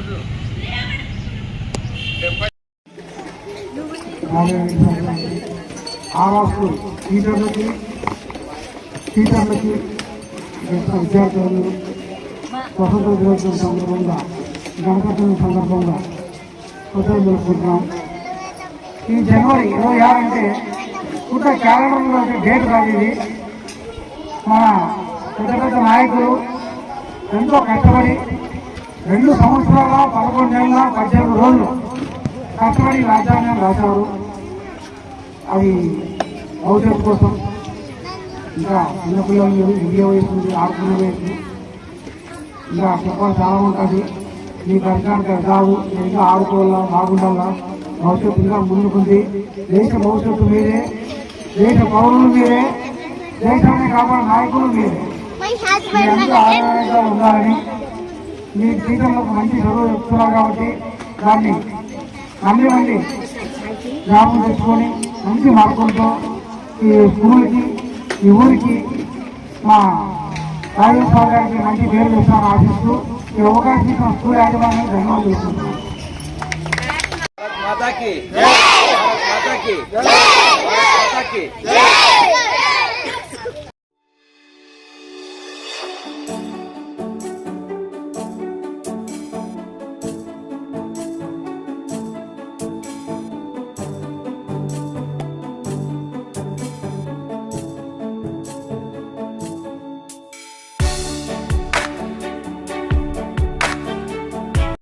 ఈరోజు ఆవాసు టీచర్లకి టీచర్లకి విద్యార్థులు స్వతంత్ర దినోత్సవం సందర్భంగా గణపతి సందర్భంగా కృతజ్ఞతలు తెలుపుకుంటున్నాం ఈ జనవరి ఇరవై ఆరు అంటే పుట్ట క్యాలెండర్లో డేట్ కాదు మన పెద్ద పెద్ద నాయకులు ఎంతో కష్టపడి రెండు సంవత్సరాల పదకొండు నెలల పద్దెనిమిది రోజులు కష్టపడి రాజ్యాంగం రాశారు. అది భవిష్యత్తు కోసం ఇంకా చిన్నపిల్లలు విద్య వయసు ఉంది, వయసు ఇంకా చెప్పాలి చాలా ఉంటుంది. మీ కాదు మీరు ఇంకా ఆడుకోవాలా బాగుండాలా భవిష్యత్తు ఇంకా ముందుకుంది. దేశ భవిష్యత్తు మీరే దేశ పౌరులు మీరే దేశాన్ని కాపాడే నాయకులు మీరే ఉండాలని మీ టీచర్లకు మంచి చదువు చెప్తున్నారు కాబట్టి దాన్ని మళ్ళీ మళ్ళీ జ్ఞాపకం తెచ్చుకొని మంచి మార్గంతో ఈ స్కూల్కి ఈ ఊరికి మా రాజేశ్వర్ గారికి మంచి పేరు తెస్తామని ఆశిస్తూ ఈ అవకాశం ఇచ్చిన స్కూల్ యాజమాన్యం ధన్యవాదాలు చేస్తున్నాను